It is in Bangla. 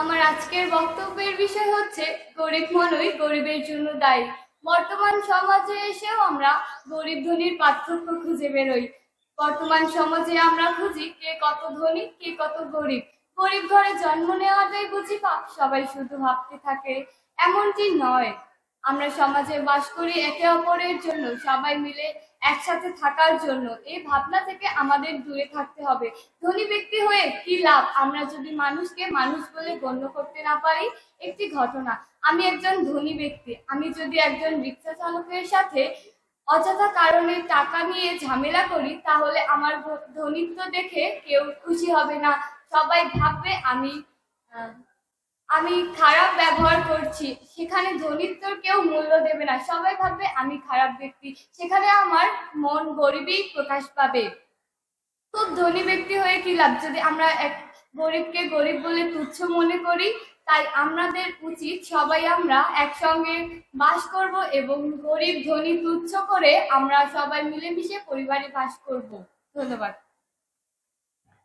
আমার আজকের বক্তব্যের বিষয় হচ্ছে গরিব মনই গরিবের জন্য দায়ী। বর্তমান সমাজে এসেও আমরা গরিব ধনীর পার্থক্য খুঁজে বেরোই। বর্তমান সমাজে আমরা খুঁজি কে কত ধনী, কে কত গরিব। গরিব ঘরে জন্ম নেওয়াটাই বুঝি পাপ, সবাই শুধু ভাবতে থাকে, এমনটি নয়। আমরা সমাজে বাস করি একে অপরের জন্য, সবাই মিলে একসাথে থাকার জন্য। এই ভাবনা থেকে আমাদের দূরে থাকতে হবে। ধনী ব্যক্তি হয়ে কি লাভ? আমরা যদি মানুষকে মানুষ বলে গণ্য করতে না পারি, একটি ঘটনা। আমি একজন ধনী ব্যক্তি। আমি যদি একজন রিক্সা চালকের সাথে অযথা কারণে টাকা নিয়ে ঝামেলা করি, তাহলে আমার ধনীত্ব দেখে কেউ খুশি হবে না। সবাই ভাববে আমি আমি খারাপ ব্যবহার করছি। সেখানে ধনীত্বর কেউ মূল্য দেবে না। সবাই ভাববে, আমি খারাপ ব্যক্তি। সেখানে আমার মন গরিবই প্রকাশ পাবে। খুব ধনী ব্যক্তি হয়ে কি লাভ? যদি আমরা এক গরিবকে গরিব বলে তুচ্ছ মনে করি, তাই আমাদের উচিত সবাই আমরা একসঙ্গে বাস করব এবং গরিব, ধনী, তুচ্ছ করে আমরা সবাই মিলেমিশে পরিবারে বাস করব। ধন্যবাদ।